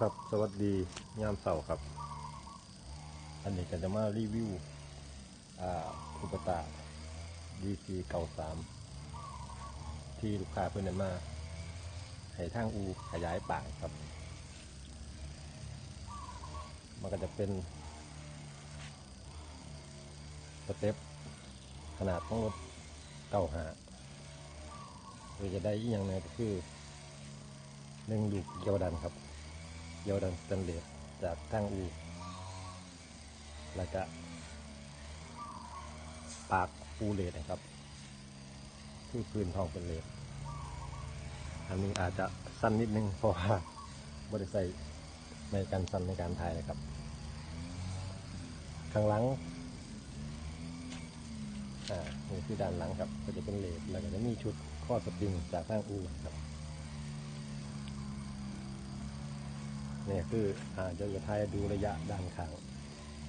ครับสวัสดียามเสาร์ครับ อันนี้ก็จะมารีวิวอ่าอุปตา DC เก่าสามที่ลูกค้าเพื่อนนำมาให้ทางอูขยายปากครับ มันก็จะเป็นสเต็ปขนาดของรถเก่าหาโดยจะได้อีกอย่างนึงก็คือหนึ่งลูกเกียวดันครับ เกียวดันสแตนเลสจากทางอูแล้วก็ปากปูเลดนะครับคือพื้นทองเป็นเลดอันนี้อาจจะสั้นนิดนึงเพราะว่าบริใส่ในการสั้นในการถ่ายนะครับ ข้างหลังอ่านี่คือด้านหลังครับก็จะเป็นเลดแล้วก็จะมีชุดข้อสปริงจากทางอูครับ เนี่ยคืออ่าจะจะทายดูระยะด้านข้าง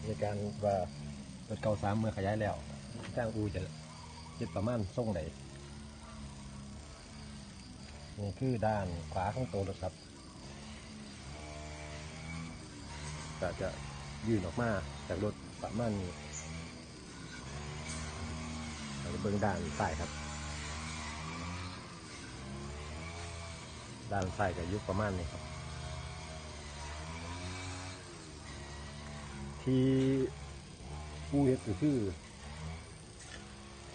ในการว่ารถเก่าสามเมื่อขยายแล้วทางอูจะจ็ดประมาณส่งไหนนี่คือด้านขวาของตัวรถครับก็จะยื่นออกมาจากรถประมาณนี้เราจะเบื้องด้านซ้ายครับ ด้านซ้ายก็ยุบประมาณนี้ครับ ที่ผู้เฮ็ดก็คือ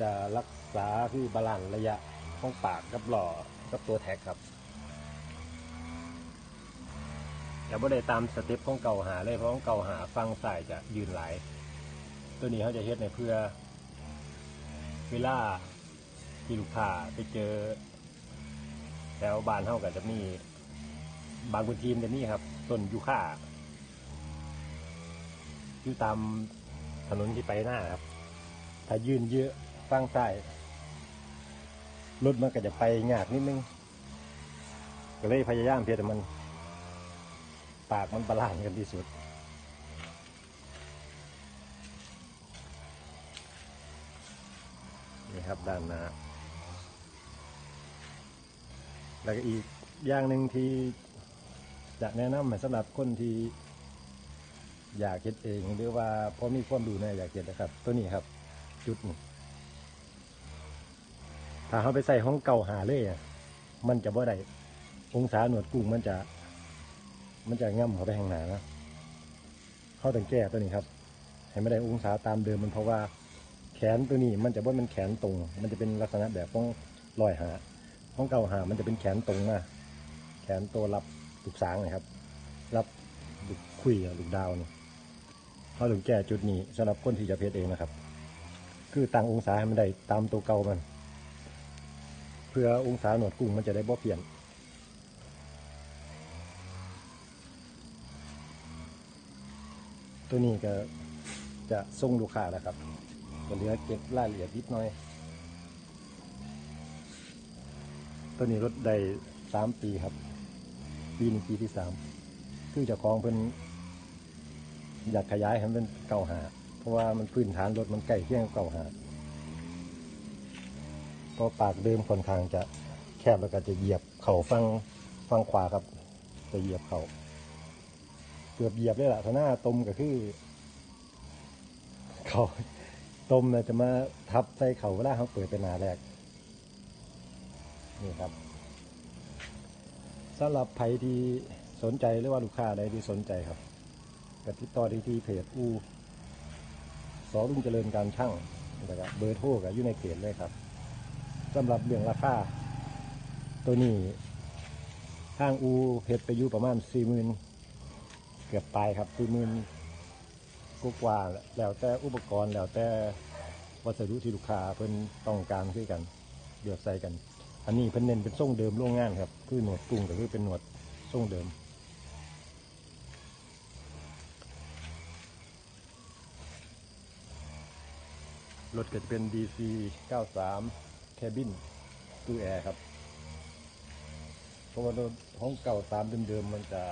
จะรักษาคือบาลานซ์ระยะของปากกับหล่อกับตัวแท็กครับแต่บ่ได้ตามสเต็ปของเก่าหาเลยเพราะของเก่าหาฟังสายจะยืนหลาย ตัวนี้เขาจะเฮ็ดในเพื่อ เวลาที่ลูกค้าไปเจอแถวบ้านเท่ากับจะมีบางพื้นที่มันจะมีครับต้นยูคา อยู่ตามถนนที่ไปหน้าครับ ถ้ายืนเยอะฟังซ้รถมันก็จะไปยากนิดนึง ก็เลยพยายามเพียงแต่มัน ปากมันบาลานซ์กันที่สุดนี่ครับด้านหน้าแล้วก็อีกอย่างหนึ่งที่จะแนะนำสำหรับคนที่ อยากเก็ดเองหรือว่าพอมีความดูในอยากเก็ดนะครับ ตัวนี้ครับ จุดนี้ถ้าเขาไปใส่ห้องเก่าหาเลยอะมันจะบ่ได้องศาหนวดกุ้งมันจะ มันจะง่ำเขาไปข้างหนานะเข้าถึงแก้ตัวนี้ครับให้ไม่ได้องศาตามเดิมมันเพราะว่า แขนตัวนี้มันจะว่ามันแขนตรง มันจะเป็นลักษณะแบบของลอยหาของเก่าหามันจะเป็นแขนตรงมาแขนตัวรับลูกสางนะครับ รับลูกคุยกับลูกดาวนี่ เขาถึงแก้จุดนี้สำหรับคนที่จะเพชรเองนะครับ คือตั้งองศาให้มันได้ตามตัวเก่ามัน เพื่อองศาหนวดกุ้งมันจะได้บ่เปลี่ยนตัวนี้ก็จะส่งลูกค้าแล้วครับก็เหลือเก็บรายละเอียดนิดหน่อย ตัวนี้รถได้สามปีครับ ปีนี้ปีที่สามคือจะคลองเพิ่น อยากขยายให้มันเป็นเก่าหา เพราะว่ามันพื้นฐานรถมันใกล้เคียงกับเก่าหาเพราะปากเดิมค่อนข้างจะแคบแล้วก็จะเหยียบเข่าฟังฟังขวาครับ จะเหยียบเข่าเกือบเหยียบเลยล่ะถ้าหน้าตมก็คือ เขาต้มนะจะมาทับใส่เข่าเวลาเขาเปิดเป็นหนาแรกนี่ครับสำหรับใครที่สนใจหรือว่าลูกค้าใดที่สนใจครับ ก็ติดต่อที่ที่เพจอูสอรุ่งเจริญการช่างนะครับเบอร์โทรกับอยู่ในเพจเลยครับสำหรับเรื่องราคาตัวนี้ทางอูเพจไปอยู่ประมาณสี่หมื่นเกือบปลายครับสี่หมื่นกกว่าแล้วแต่อุปกรณ์แล้วแต่วัสดุที่ลูกค้าเพิ่นต้องการคือกันเดือดใส่กัน อันนี้เพิ่นเน้นเป็นทรงเดิมโรงงานครับ คือหนวดกุ้งก็คือเป็นหนวดทรงเดิม รถก็จะเป็น DC 93 Cabin ตู้แอร์ครับเพราะว่ารถห้องเก่าตามเดิมๆมันจะ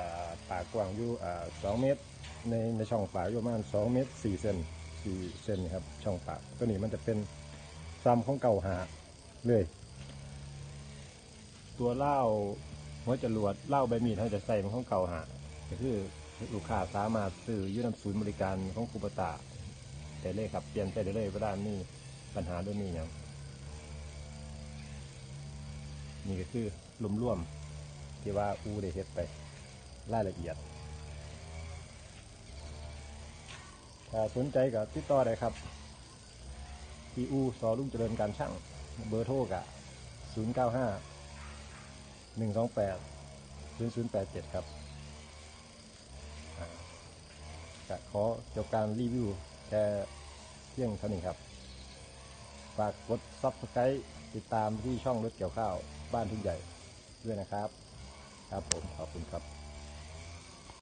ปากกว้างอยู่อ่าสองเมตร ในในช่องปากอยู่ประมาณสองเมตรสี่เซนสี่เซนครับช่องปากตัวนี้มันจะเป็นซ้ำของเก่าหาเลย ตัวเล่าหัวจรวดเล่าใบมีดเขาจะใส่เป็นของเก่าหาก็คือลูกค้าสามารถซื้อยืนำศูนย์บริการของคูปตา แต่เลยครับเปลี่ยนใจได้เลยๆเวลามีปัญหาด้วยมีอย่างนี่ก็คือรวมร่วมๆที่ว่าอูได้เฮ็ดไปรายละเอียด ถ้าสนใจก็ติดต่อได้ครับ ที่อูสอรุ่งเจริญการช่างเบอร์โทรกะ0 9 5 1 2 8 0 0 8 7 ครับอ่าก็ขอจบการรีวิว แค่เพียงเท่านี้ครับ ฝากกดซับสไครต์ติดตามที่ช่องรถเกี่ยวข้าวบ้านทุ่งใหญ่ด้วยนะครับ ครับผมขอบคุณครับ